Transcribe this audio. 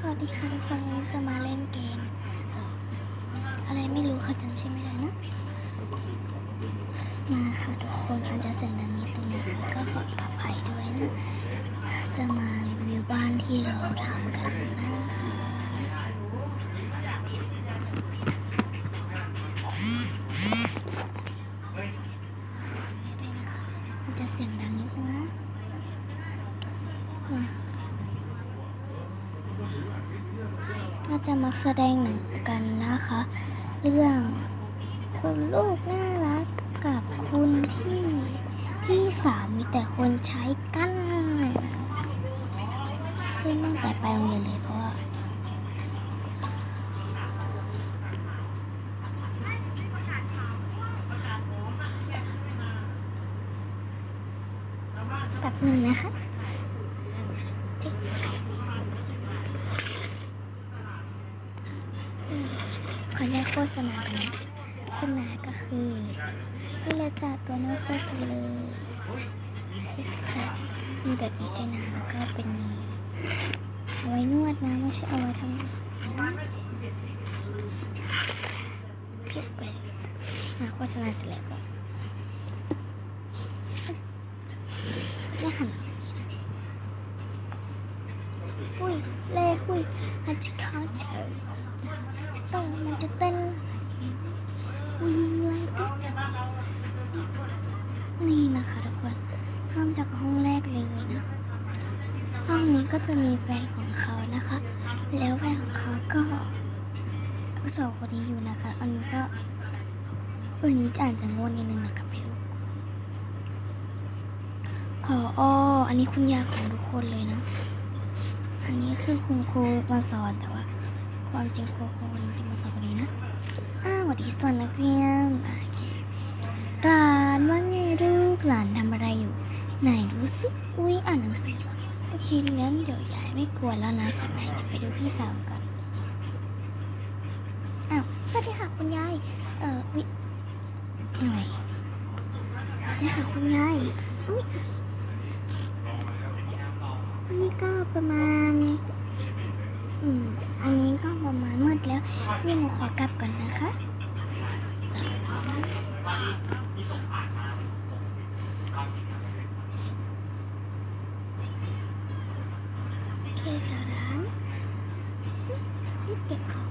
สวัสดีค่ะทุกคนวันนี้จะมาเล่นเกมเอ่ออะไรไม่รู้ค่ะจำชื่อไม่ได้นะ มาค่ะทุกคนอาจจะเสียงดังนิดนึงนะคะก็ขออภัยด้วยนะ จะมารีวิวบ้านที่เราทำกันนะคะมันจะเสียงดังนิดนึงนะมา ก็ จะมักแสดงหนังกันนะคะ เรื่องคุณลูกน่ารักกับคุณที่พี่สาวมีแต่คนใช้กันขึ้นตั้งแต่ไปโรงเรียนเลยเพราะว่าแบบหนึ่งนะคะ ขอแยกโฆษณากันะโฆษณาก็คือนี่เราจัดตัวน้ตเข้าไปเลยค่ะมีแบบนี้ด้วยนะแล้วก็เป็นอย่างนี้เอาไว้นวดนะไม่ใช่เอาไว้ทำนะพลิกไปมาโฆษณาเสร็จแล้วก็ได้หันอุ้ยเล่หุ้ยอาจจะเข้าเจอ ต้องมันจะเต้นวิ่งไล่ตุ๊กนี่นะคะทุกคนเริ่มจากห้องแรกเลยนะห้องนี้ก็จะมีแฟนของเขานะคะ แล้วแฟนของเขาก็สองคนนี้อยู่นะคะ อันนี้ก็วันนี้อาจจะงงนิดนึงนะคะไม่รู้ขออ้ออันนี้คุณยายของทุกคนเลยนะ อันนี้คือคุณครูมาสอนแต่ว่า ความจริงครูคนจริงมาสอนคนนี้นะ อ้าวสวัสดีสอนนักเรียนโอเคกลานว่าไงลูกหลานทำอะไรอยู่ ไหนดูสิอุ้ยอ่านหนังสือโอเคงั้นเดี๋ยวยายไม่กวนแล้วนะใช่ไหมเดี๋ยวไปดูพี่สาวก่อนอ้าวสวัสดีค่ะคุณยายเอ่อวิอะไรสวัสดีค่ะคุณยายอุ้ยอันนี้ก็ประมาณ อืม อันนี้ก็ประมาณมืดแล้วนี่หนูขอกลับก่อนนะคะเคจาร้านนี่เก็บของ